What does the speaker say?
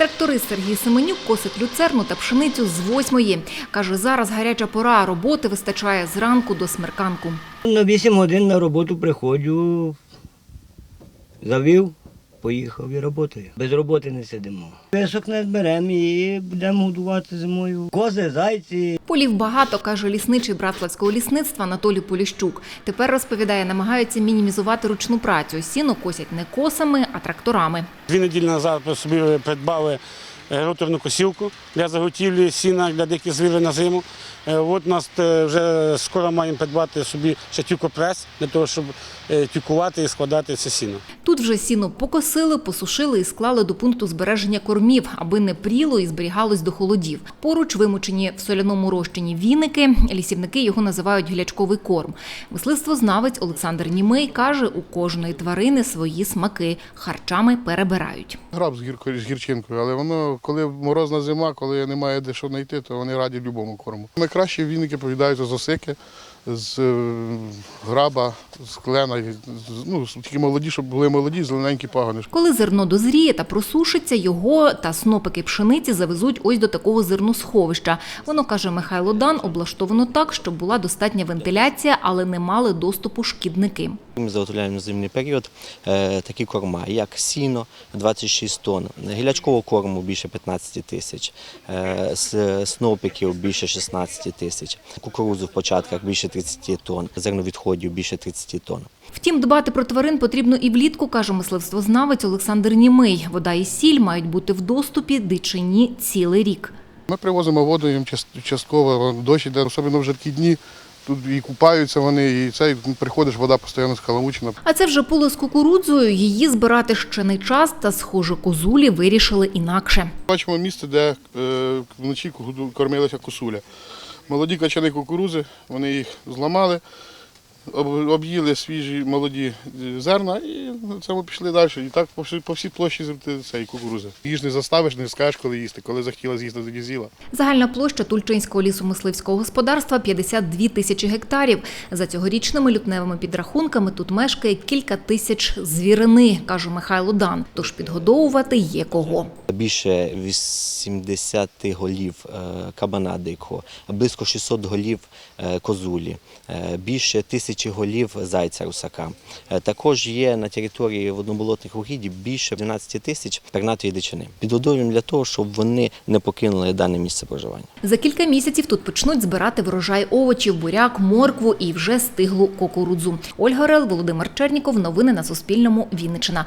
Тракторист Сергій Семенюк косить люцерну та пшеницю з восьмої. Каже, зараз гаряча пора, роботи вистачає зранку до смерканку. На 8 годин на роботу приходжу, завів, поїхав і працюю. Без роботи не сидимо. Песок не зберемо і будемо годувати зимою. Кози, зайці. Полів багато, каже лісничий братславського лісництва Анатолій Поліщук. Тепер розповідає, намагаються мінімізувати ручну працю. Сіно косять не косами, а тракторами. Дві неділі назад собі придбали е, роторну косілку для заготівлі сіна для диких звірів на зиму. Е, От нас е, вже скоро маємо придбати собі ще тюкопрес для того, щоб тюкувати і складати це сіно. Тут вже сіно покосили, посушили і склали до пункту збереження кормів, аби не пріло і зберігалось до холодів. Поруч вимучені в соляному розчині віники. Лісівники його називають гілячковий корм. Мисливствознавець Олександр Німей каже, у кожної тварини свої смаки харчами перебирають. Граб з, гірко, з гірчинкою, але воно, коли морозна зима, коли немає де що знайти, то вони раді любому корму. Найкраще віники повідаються з осики, з е, граба, з клена. Ну, тільки молоді, щоб були молоді, зелененькі пагони. Коли зерно дозріє та просушиться, його та снопики пшениці завезуть ось до такого зерносховища. Воно каже Михайло Дан, облаштовано так, щоб була достатня вентиляція, але не мали доступу шкідники. Ми заготовляємо на зимний період е, такі корма, як сіно 26 тонн, гілячкового корму більше 15 тисяч, е, снопиків більше 16 тисяч, кукурудзу в початках більше 30 тонн, зерновідходів більше 30 тонн. Втім, дбати про тварин потрібно і влітку, каже мисливствознавець Олександр Німий. Вода і сіль мають бути в доступі дичині цілий рік. Ми привозимо воду їм частково, дощ іде, особливо в жаркі дні. Тут і купаються вони, і це і приходиш, вода постійно скаламучена. А це вже поле з кукурудзою. Її збирати ще не час, та, схоже, козулі вирішили інакше. Бачимо місце, де е, вночі кормилася косуля. Молоді качани кукурузи, вони їх зламали, об'їли свіжі молоді е, зерна і на цьому пішли далі. І так по всій, по всій площі цієї кукурузи. Їж не заставиш, не скажеш, коли їсти. Коли захотіла з'їсти, тоді з'їла. Загальна площа Тульчинського лісомисливського господарства 52 тисячі гектарів. За цьогорічними лютневими підрахунками тут мешкає кілька тисяч звірини, каже Михайло Дан. Тож підгодовувати є кого. Більше 80 голів е, кабана дикого, близько 600 голів е, козулі, більше тисячі голів зайця русака. Е, Також є на території водноболотних угідів більше 12 тисяч пернатої дичини. Підгодовуємо для того, щоб вони не покинули дане місце проживання. За кілька місяців тут почнуть збирати врожай овочів, буряк, моркву і вже стиглу кукурудзу. Ольга Рел, Володимир Черніков. Новини на Суспільному. Вінниччина.